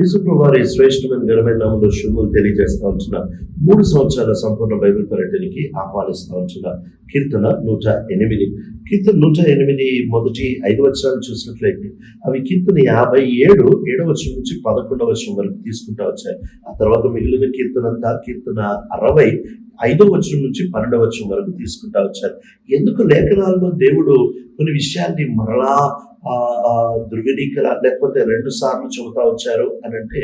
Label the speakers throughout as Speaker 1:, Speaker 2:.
Speaker 1: యేసుప్రభు వారి శ్రేష్టమైన ఘనమైన నామంలో శుభములు తెలియజేస్తా ఉంటున్న. మూడు సంవత్సరాల సంపూర్ణ బైబిల్ పర్యటనకి ఆహ్వానిస్తా ఉంటున్న. కీర్తన నూట ఎనిమిది. కీర్తన నూట ఎనిమిది మొదటి ఐదు వచనాలు చూసినట్లయితే అవి కీర్తన యాభై ఏడు ఏడవ వర్షం నుంచి పదకొండవ వర్షం వరకు తీసుకుంటా వచ్చాయి. ఆ తర్వాత మిగిలిన కీర్తన అంతా కీర్తన అరవై ఐదో వచనం నుంచి పన్నెండవ వచనం వరకు తీసుకుంటా వచ్చారు. ఎందుకు లేఖనాల్లో దేవుడు కొన్ని విషయాల్ని మరలా ధృవీకర లేకపోతే రెండు సార్లు చెబుతా వచ్చారు అని అంటే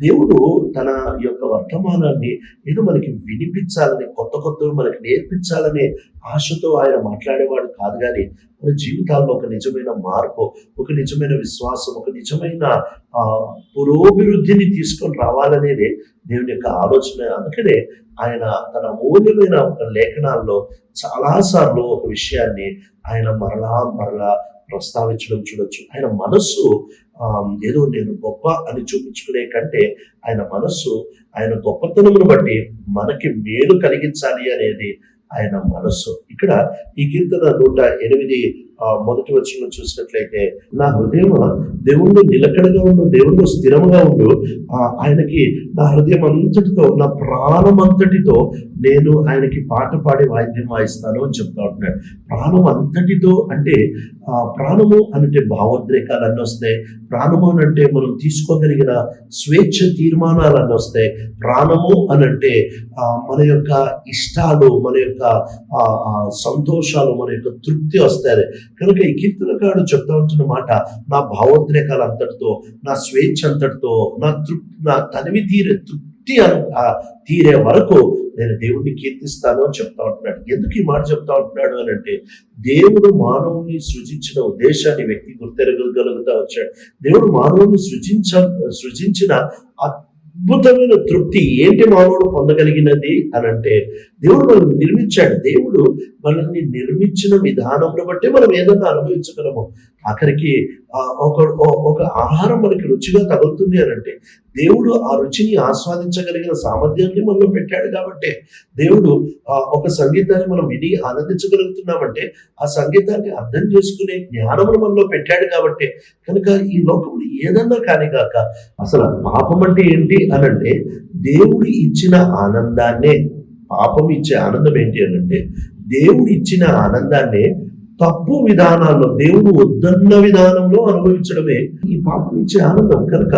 Speaker 1: దేవుడు తన యొక్క వర్తమానాన్ని నేను మనకి వినిపించాలని కొత్త కొత్తవి మనకి నేర్పించాలనే ఆశతో ఆయన మాట్లాడేవాడు కాదు కానీ మన జీవితాల్లో ఒక నిజమైన మార్పు ఒక నిజమైన విశ్వాసం ఒక నిజమైన ఆ, పురోభివృద్ధిని తీసుకొని రావాలనేది దేవుని యొక్క ఆలోచన. అందుకనే ఆయన తన అమూల్యమైన ఒక లేఖనాల్లో చాలాసార్లు ఒక విషయాన్ని ఆయన మరలా మరలా ప్రస్తావించడం చూడొచ్చు. ఆయన మనస్సు ఏదో నేను గొప్ప అని చూపించుకునే కంటే ఆయన మనస్సు ఆయన గొప్పతనమును బట్టి మనకి మేలు కలిగించాలి అనేది ఆయన మనస్సు. ఇక్కడ ఈ కీర్తన నూట ఎనిమిది మొదటి వచ్చిన చూసినట్లయితే నా హృదయం దేవుణ్ణి నిలకడగా ఉండు దేవుణ్ణి స్థిరముగా ఉండు. ఆయనకి నా హృదయం అంతటితో నా ప్రాణం అంతటితో నేను ఆయనకి పాట పాడి వాయిద్యం వాయిస్తాను అని చెప్తా ఉంటున్నాడు. ప్రాణం అంతటితో అంటే ఆ ప్రాణము అంటే భావోద్రేకాలు అన్నీ వస్తాయి. ప్రాణము అని అంటే మనం తీసుకోగలిగిన స్వేచ్ఛ తీర్మానాలు అన్నీ వస్తాయి. ప్రాణము అని అంటే ఆ, మన యొక్క ఇష్టాలు మన యొక్క ఆ, సంతోషాలు మన యొక్క తృప్తి వస్తాయి. కనుక ఈ కీర్తనకారుడు చెప్తా ఉంటున్న మాట నా భావోద్రేకాలు అంతటితో నా స్వేచ్ఛ అంతటితో నా తృప్తి నా తనివి తీరే తృప్తి ఆ, తీరే వరకు నేను దేవుణ్ణి కీర్తిస్తాను అని చెప్తా ఉంటున్నాడు. ఎందుకు ఈ మాట చెప్తా ఉంటున్నాడు అని అంటే దేవుడు మానవుని సృజించిన ఉద్దేశాన్ని వ్యక్తి గుర్తెరగలుగుతా వచ్చాడు. దేవుడు మానవుని సృజించ సృజించిన అద్భుతమైన తృప్తి ఏంటి మానవుడు పొందగలిగినది అని అంటే దేవుడు మనల్ని నిర్మించాడు. దేవుడు మనల్ని నిర్మించిన విధానం బట్టి మనం ఏదన్నా అనుభవించగలము. ఆఖరికి ఒక ఒక ఆహారం మనకి రుచిగా తగులుతుంది అని అంటే దేవుడు ఆ రుచిని ఆస్వాదించగలిగిన సామర్థ్యాన్ని మనలో పెట్టాడు కాబట్టి దేవుడు ఆ, ఒక సంగీతాన్ని మనం విని ఆనందించగలుగుతున్నామంటే ఆ సంగీతాన్ని అర్థం చేసుకునే జ్ఞానమును మనలో పెట్టాడు కాబట్టి కనుక ఈ లోకంలో ఏదన్నా కానీ కాక అసలు పాపం అంటే ఏంటి అని అంటే దేవుడు ఇచ్చిన ఆనందాన్నే పాపం ఇచ్చే ఆనందం ఏంటి అని అంటే దేవుడు ఇచ్చిన ఆనందాన్నే తప్పు విధానాల్లో దేవుడు వద్దన్న విధానంలో అనుభవించడమే ఈ పాపం ఇచ్చే ఆనందం. కనుక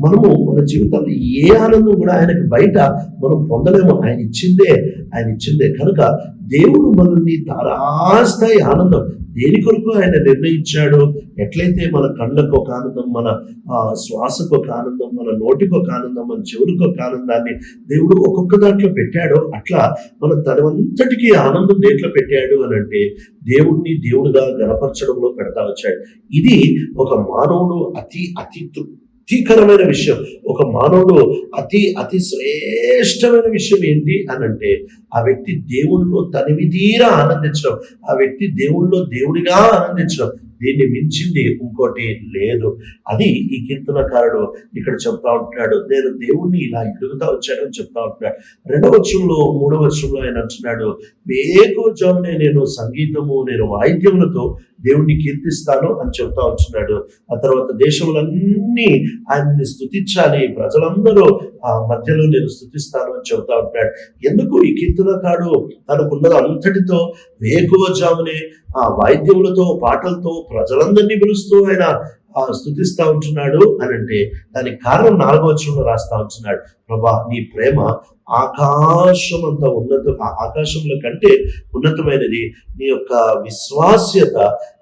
Speaker 1: మనము మన జీవితంలో ఏ ఆనందం కూడా ఆయనకి బయట మనం పొందలేము. ఆయన ఇచ్చిందే ఆయన ఇచ్చిందే. కనుక దేవుడు మనల్ని తారాస్థాయి ఆనందం దేని కొరకు ఆయన నిర్ణయించాడు? ఎట్లయితే మన కళ్ళకు ఒక ఆనందం మన ఆ, శ్వాసకు ఒక ఆనందం మన నోటికి ఒక ఆనందం మన చెవులకు ఒక ఆనందాన్ని దేవుడు ఒక్కొక్క దాంట్లో పెట్టాడో అట్లా మన తనవంతటికీ ఆనందం దేంట్లో పెట్టాడు అని అంటే దేవుణ్ణి దేవుడుగా గనపరచడంలో పెడతా వచ్చాడు. ఇది ఒక మానవుడు అతి అతి తృప్తి భక్తికరమైన విషయం. ఒక మానవుడు అతి అతి శ్రేష్టమైన విషయం ఏంటి అని అంటే ఆ వ్యక్తి దేవుళ్ళు తనివి తీరా ఆనందించడం. ఆ వ్యక్తి దేవుళ్ళు దేవుడిగా ఆనందించడం. దీన్ని మించింది ఇంకోటి లేదు. అది ఈ కీర్తనకారుడు ఇక్కడ చెప్తా ఉంటున్నాడు. నేను దేవుణ్ణి ఇలా ఎదుగుతా వచ్చాడని చెప్తా ఉంటున్నాడు. రెండవ వర్షంలో మూడవ వర్షంలో ఆయన అంటున్నాడు వేకోజామునే నేను సంగీతము నేను వాయిద్యములతో దేవుణ్ణి కీర్తిస్తాను అని చెప్తా ఉంటున్నాడు. ఆ తర్వాత దేశములన్నీ ఆయన్ని స్థుతించాలి ప్రజలందరూ ఆ మధ్యలో నేను స్థుతిస్తాను అని చెబుతా ఉంటాడు ఎందుకు ఈ కీర్తనకాడు తనకున్నది అంతటితో వేకువజామునే ఆ వాయిద్యములతో పాటలతో ప్రజలందరినీ పిలుస్తూ ఆయన ఆ స్థుతిస్తా ఉంటున్నాడు అని అంటే దానికి కారణం నాలుగో వచనంలో రాస్తా ఉంటున్నాడు. ప్రభా నీ ప్రేమ ఆకాశం అంత ఉన్నత ఆకాశముల ఆకాశంలో కంటే ఉన్నతమైనది. నీ యొక్క విశ్వాస్యత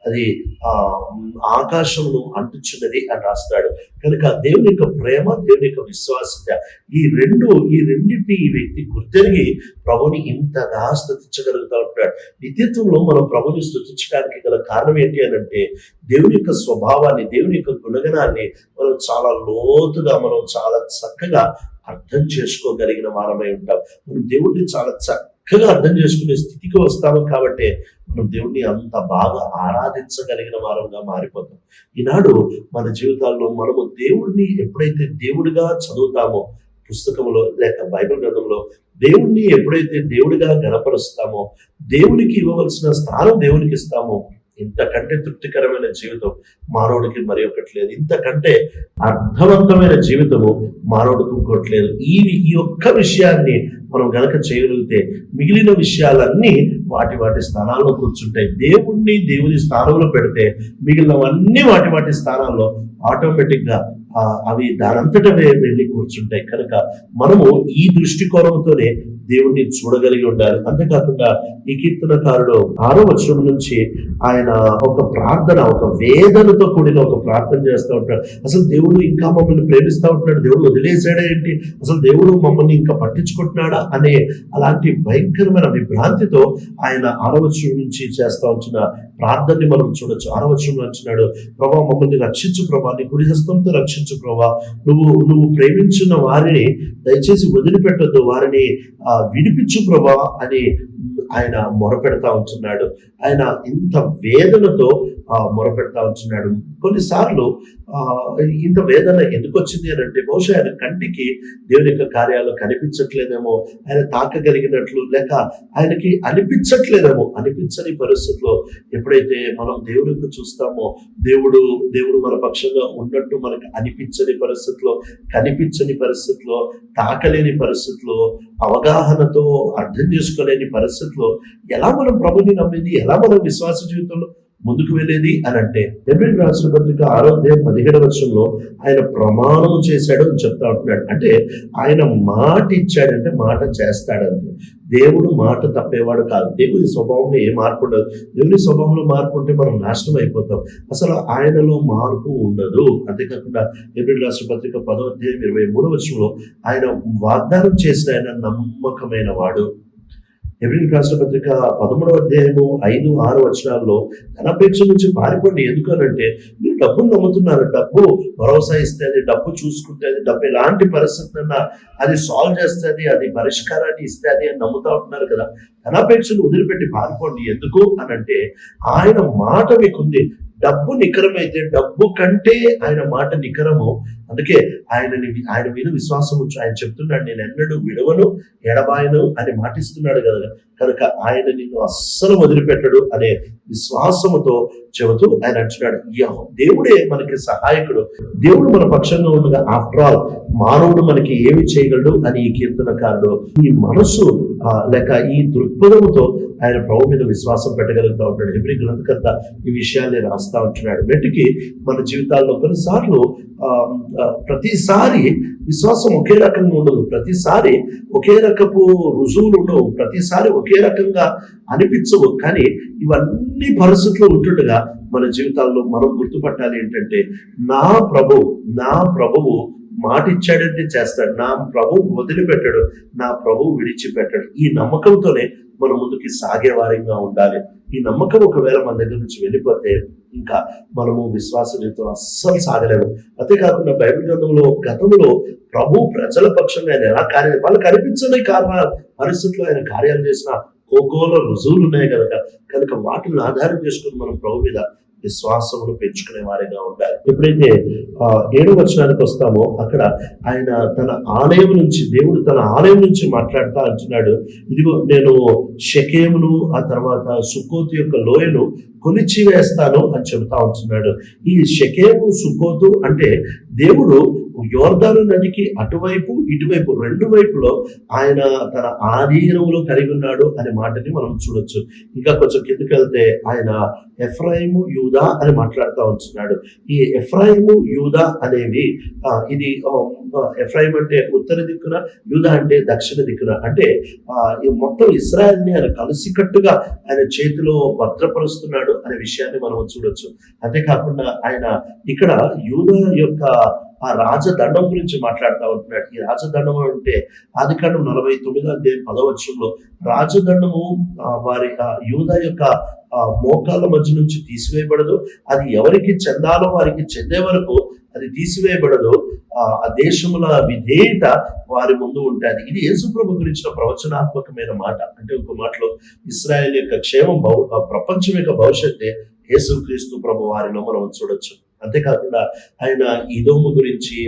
Speaker 1: అది ఆ ఆకాశమును అంటుచున్నది అని రాస్తాడు. కనుక దేవుని యొక్క ప్రేమ దేవుని యొక్క విశ్వాసత ఈ రెండు ఈ రెండింటిని ఈ వ్యక్తి గుర్తెరిగి ప్రభుని ఇంతగా స్థుతించగలుగుతా ఉంటాడు. నిత్యత్వంలో మనం ప్రభుని స్థుతించడానికి గల కారణం ఏంటి అని అంటే దేవుని యొక్క స్వభావాన్ని దేవుని యొక్క గుణగణాన్ని మనం చాలా లోతుగా మనం చాలా చక్కగా అర్థం చేసుకోగలిగిన వారమై ఉంటాం. మనం దేవుడిని చాలా చక్కగా అర్థం చేసుకునే స్థితికి వస్తాము కాబట్టి మనం దేవుణ్ణి అంత బాగా ఆరాధించగలిగిన వారంగా మారిపోతాం. ఈనాడు మన జీవితాల్లో మనము దేవుడిని ఎప్పుడైతే దేవుడిగా చదువుతామో పుస్తకంలో లేక బైబిల్ గ్రంథంలో దేవుణ్ణి ఎప్పుడైతే దేవుడిగా గణపరుస్తామో దేవునికి ఇవ్వవలసిన స్థానం దేవునికి ఇస్తామో ఇంతకంటే తృప్తికరమైన జీవితం మానవుడికి మరి ఒకటి లేదు. ఇంతకంటే అర్థవంతమైన జీవితము మానవుడికి ఇంకోటి లేదు. ఈ ఈ ఒక్క విషయాన్ని మనం గనక చేయగలిగితే మిగిలిన విషయాలన్నీ వాటి వాటి స్థానాల్లో కూర్చుంటాయి. దేవుణ్ణి దేవుని స్థానంలో పెడితే మిగిలినవన్నీ వాటి వాటి స్థానాల్లో ఆటోమేటిక్గా అవి దానంతటవే వెళ్ళి కూర్చుంటాయి. కనుక మనము ఈ దృష్టికోణంతోనే దేవుణ్ణి చూడగలిగి ఉండాలి. అంతేకాకుండా ఈ కీర్తనకారుడు ఆరో వచనం నుంచి ఆయన ఒక ప్రార్థన ఒక వేదనతో కూడిన ఒక ప్రార్థన చేస్తూ ఉంటాడు. అసలు దేవుడు ఇంకా మమ్మల్ని ప్రేమిస్తూ ఉంటున్నాడు? దేవుడు వదిలేసాడా ఏంటి? అసలు దేవుడు మమ్మల్ని ఇంకా పట్టించుకుంటున్నాడా? అనే అలాంటి భయంకరమైన విభ్రాంతితో ఆయన ఆరవచనం నుంచి చేస్తా ఉంచిన ప్రార్థనని మనం చూడొచ్చు. ఆరవచనం అంటున్నాడు ప్రభా మమ్మల్ని రక్షించు ప్రభా నీ కుడి హస్తంతో రక్షించు ప్రభా. నువ్వు నువ్వు ప్రేమించిన వారిని దయచేసి వదిలిపెట్టద్దు. వారిని ఆ, విడిపించు ప్రభా అని ఆయన మొరపెడతా ఉంటున్నాడు. ఆయన ఇంత వేదనతో మొరపెడతా ఉంటున్నాడు కొన్నిసార్లు ఇంత వేదన ఎందుకు వచ్చింది అని అంటే బహుశా ఆయన కంటికి దేవుని యొక్క కార్యాలు కనిపించట్లేదేమో ఆయన తాకగలిగినట్లు లేక ఆయనకి అనిపించట్లేదేమో అనిపించని పరిస్థితిలో ఎప్పుడైతే మనం దేవుడిని చూస్తామో దేవుడు దేవుడు మన పక్షంగా ఉన్నట్టు మనకు అనిపించని పరిస్థితిలో కనిపించని పరిస్థితిలో తాకలేని పరిస్థితిలో అవగాహనతో అర్థం చేసుకోలేని పరిస్థితిలో ఎలా మనం ప్రభుని నమ్మింది ఎలా మనం విశ్వాస జీవితంలో ముందుకు వెళ్ళేది అని అంటే ఎబ్రిల్ రాష్ట్ర పత్రిక ఆరోగ్యం పదిహేడు వర్షంలో ఆయన ప్రమాణం చేశాడు అని చెప్తా ఉంటున్నాడు. అంటే ఆయన మాట ఇచ్చాడంటే మాట చేస్తాడంతే. దేవుడు మాట తప్పేవాడు కాదు. దేవుని స్వభావంలో ఏ మార్పు ఉండదు. దేవుని స్వభావంలో మార్పు ఉంటే మనం నాశనం అయిపోతాం. అసలు ఆయనలో మార్పు ఉండదు. అంతేకాకుండా ఎబ్రిల్ రాష్ట్ర పత్రిక పదో అధ్యాయం ఇరవై మూడవ వర్షంలో ఆయన వాగ్దానం చేసిన ఆయన నమ్మకమైన వాడు. ఎబ్రిల్ రాష్ట్ర పత్రిక పదమూడవ అధ్యాయము ఐదు ఆరు వచనాల్లో ధనపేక్ష నుంచి పారిపోండి. ఎందుకనంటే మీరు డబ్బును నమ్ముతున్నారు. డబ్బు భరోసా ఇస్తుంది డబ్బు చూసుకుంటుంది డబ్బు ఎలాంటి పరిస్థితున్నా అది సాల్వ్ చేస్తుంది అది పరిష్కారాన్ని ఇస్తుంది అని నమ్ముతా ఉంటున్నారు కదా. ధనాపేక్షను వదిలిపెట్టి పారిపోండి. ఎందుకు? అనంటే ఆయన మాట మీకుంది. డబ్బు నికరమైతే డబ్బు కంటే ఆయన మాట నికరము. అందుకే ఆయనని ఆయన మీద విశ్వాసం ఉంచు. ఆయన చెప్తున్నాడు నేను ఎన్నడూ విడవను ఎడబాయను అని మాటిస్తున్నాడు కదా. కనుక ఆయన నిన్ను అస్సలు వదిలిపెట్టడు అనే విశ్వాసముతో చెబుతూ ఆయన అంటున్నాడు దేవుడే మనకి సహాయకుడు. దేవుడు మన పక్షంగా ఉండగా ఆఫ్టర్ ఆల్ మానవుడు మనకి ఏమి చేయగలడు? అని ఈ కీర్తనకారుడు ఈ మనసు ఆ, లేక ఈ దృక్పథముతో ఆయన ప్రభు మీద విశ్వాసం పెట్టగలుగుతా ఉంటాడు. ఎవరి గ్రంథకర్త ఈ విషయాన్ని రాస్తా ఉంటున్నాడు. వెంటకి మన జీవితాల్లో కొన్నిసార్లు ప్రతిసారి విశ్వాసం ఒకే రకంగా ఉండదు. ప్రతిసారి ఒకే రకపు రుజువులు ఉండవు. ప్రతిసారి ఒకే రకంగా అనిపించవు. కానీ ఇవన్నీ పరిస్థితుల్లో ఉంటుండగా మన జీవితాల్లో మనం గుర్తుపట్టాలి ఏంటంటే నా ప్రభు నా ప్రభువు మాట ఇచ్చాడంటే చేస్తాడు. నా ప్రభువు వదిలిపెట్టాడు. నా ప్రభువు విడిచిపెట్టాడు. ఈ నమ్మకంతోనే మనం ముందుకి సాగే వారంగా ఉండాలి. ఈ నమ్మకం ఒకవేళ మన దగ్గర నుంచి వెళ్ళిపోతే ఇంకా మనము విశ్వాస జీవితం అస్సలు సాగలేము. అంతేకాకుండా బైబిల్ గ్రంథంలో గతంలో ప్రభు ప్రజల పక్షంగా ఆయన ఎలా కార్యాలు వాళ్ళు కనిపించని కారణ పరిస్థితుల్లో ఆయన కార్యాలు చేసిన కోకోల రుజువులు ఉన్నాయి కనుక. కనుక వాటిని ఆధారం చేసుకుని మనం ప్రభు మీద విశ్వాసమును పెంచుకునే వారిగా ఉండాలి. ఎప్పుడైతే ఆ ఏడో వచనానికి వస్తామో అక్కడ ఆయన తన ఆలయం నుంచి దేవుడు తన ఆలయం నుంచి మాట్లాడుతా అంటున్నాడు. ఇదిగో నేను షకేమును ఆ తర్వాత సుకోతు యొక్క లోయను కొలిచి వేస్తాను అని చెబుతా ఉంటున్నాడు. ఈ షకేము సుకోతు అంటే దేవుడు యోర్ధాను నదికి అటువైపు ఇటువైపు రెండు వైపులో ఆయన తన ఆధీనంలో కలిగి ఉన్నాడు అనే మాటని మనం చూడొచ్చు. ఇంకా కొంచెం కిందకి వెళ్తే ఆయన ఎఫ్రాయిము యూదా అని మాట్లాడుతూ ఉంటున్నాడు. ఈ ఎఫ్రాయిము యూదా అనేవి ఇది ఎఫ్రాయిం అంటే ఉత్తర దిక్కున యూదా అంటే దక్షిణ దిక్కున. అంటే ఈ మొత్తం ఇస్రాయల్ని ఆయన కలిసికట్టుగా ఆయన చేతిలో భద్రపరుస్తున్నాడు అనే విషయాన్ని మనం చూడొచ్చు. అంతేకాకుండా ఆయన ఇక్కడ యూదా యొక్క ఆ రాజదండం గురించి మాట్లాడుతూ ఉంటున్నాడు. ఈ రాజదండము అంటే ఆదికాండం నలభై తొమ్మిదో అధ్యాయం పదవచనంలో రాజదండము వారి యూద యొక్క ఆ, మధ్య నుంచి తీసివేయబడదు. అది ఎవరికి చెందాలో వారికి చెందే వరకు అది తీసివేయబడదు. ఆ దేశముల విధేయత వారి ముందు ఉంటుంది. ఇది యేసుప్రభు గురించిన ప్రవచనాత్మకమైన మాట. అంటే ఒక మాటలో ఇస్రాయల్ యొక్క క్షేమం భవ- ఆ ప్రపంచం యొక్క భవిష్యత్తే యేసుక్రీస్తు ప్రభు వారిలో మనం చూడొచ్చు. అంతేకాకుండా ఆయన ఇదోము గురించి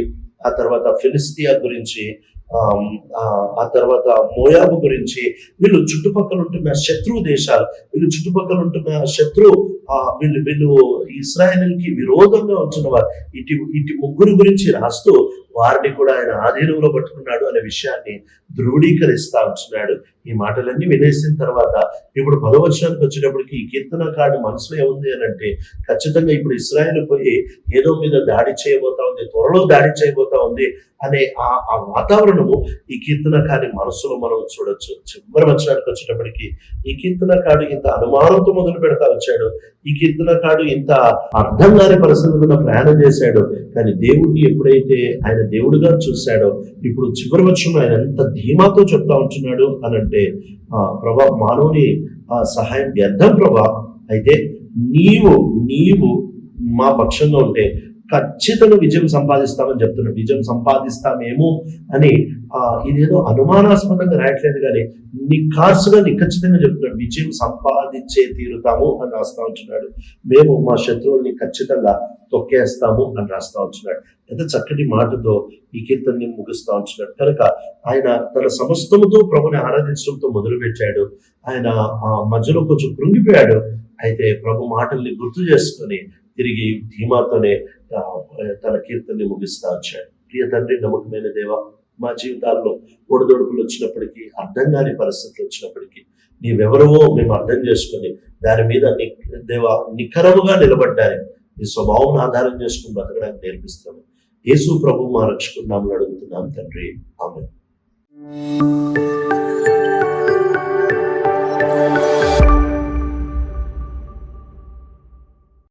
Speaker 1: ఆ తర్వాత ఫిలిస్తియా గురించి ఆ ఆ తర్వాత మోయాబు గురించి వీళ్ళు చుట్టుపక్కల ఉంటున్న శత్రు దేశాలు వీళ్ళు చుట్టుపక్కల ఉంటున్న శత్రు ఆ వీళ్ళు వీళ్ళు ఇస్రాయేల్కి విరోధంగా ఉంటున్న వారు ఇటు ఇటు ముగ్గురు గురించి రాస్తూ వారిని కూడా ఆయన ఆధీనంలో పట్టుకున్నాడు అనే విషయాన్ని ధృవీకరిస్తా ఉంటున్నాడు ఈ మాటలన్నీ వినేసిన తర్వాత ఇప్పుడు పదవచనానికి వచ్చేటప్పటికి ఈ కీర్తనకారుడి మనసులో ఏముంది అని అంటే ఖచ్చితంగా ఇప్పుడు ఇస్రాయల్ పోయి ఏదో మీద దాడి చేయబోతా ఉంది త్వరలో దాడి చేయబోతా ఉంది అనే ఆ ఆ వాతావరణము ఈ కీర్తనకారి మనసులో మనం చూడొచ్చు. చివరి వచనానికి వచ్చేటప్పటికి ఈ కీర్తనకాడు ఇంత అనుమానంతో మొదలు పెడతా వచ్చాడు. ఈ కీర్తనకాడు ఇంత అర్థం కాని పరిస్థితుల్లో ప్రయాణం చేశాడు. కానీ దేవుడిని ఎప్పుడైతే ఆయన దేవుడిగా చూశాడో ఇప్పుడు చివరి వచ్చం ఆయన ఎంత ధీమాతో చెప్తా ఉంటున్నాడు అని అంటే ప్రభా మానవుని ఆ సహాయం వ్యర్థం ప్రభా. అయితే నీవు నీవు మా పక్షంగా ఉంటే ఖచ్చితంగా విజయం సంపాదిస్తామని చెప్తున్నాడు. విజయం సంపాదిస్తామేమో అని ఆ ఇదేదో అనుమానాస్పదంగా రాయట్లేదు కానీ నిఖార్సుగా నిఖచ్చితంగా చెప్తున్నాడు. విజయం సంపాదించే తీరుతాము అని రాస్తా ఉంటున్నాడు. మేము మా శత్రువుల్ని ఖచ్చితంగా తొక్కేస్తాము అని రాస్తా ఉంటున్నాడు. ఎంత చక్కటి మాటతో ఈ కీర్తనని ముగిస్తా ఉంటున్నాడు. కనుక ఆయన తన సమస్తముతో ప్రభుని ఆరాధించడంతో మొదలుపెట్టాడు. ఆయన ఆ మధ్యలో కొంచెం కృంగిపోయాడు. అయితే ప్రభు మాటల్ని గుర్తు చేసుకొని తిరిగి ధీమాతోనే తన కీర్తనని ముగిస్తా వచ్చాడు. ప్రియ తండ్రి నమ్మకమైన దేవ మా జీవితాల్లో ఒడిదొడుకులు వచ్చినప్పటికీ అర్థం కాని పరిస్థితులు వచ్చినప్పటికీ నీవెవరవో మేము అర్థం చేసుకుని దాని మీద ని దేవ నిఖరముగా నిలబడ్డాయి నీ స్వభావం ఆధారం చేసుకుని బతకడానికి నేర్పిస్తాము యేసు ప్రభు మా రక్షకున్నాము అడుగుతున్నాం తండ్రి. ఆమె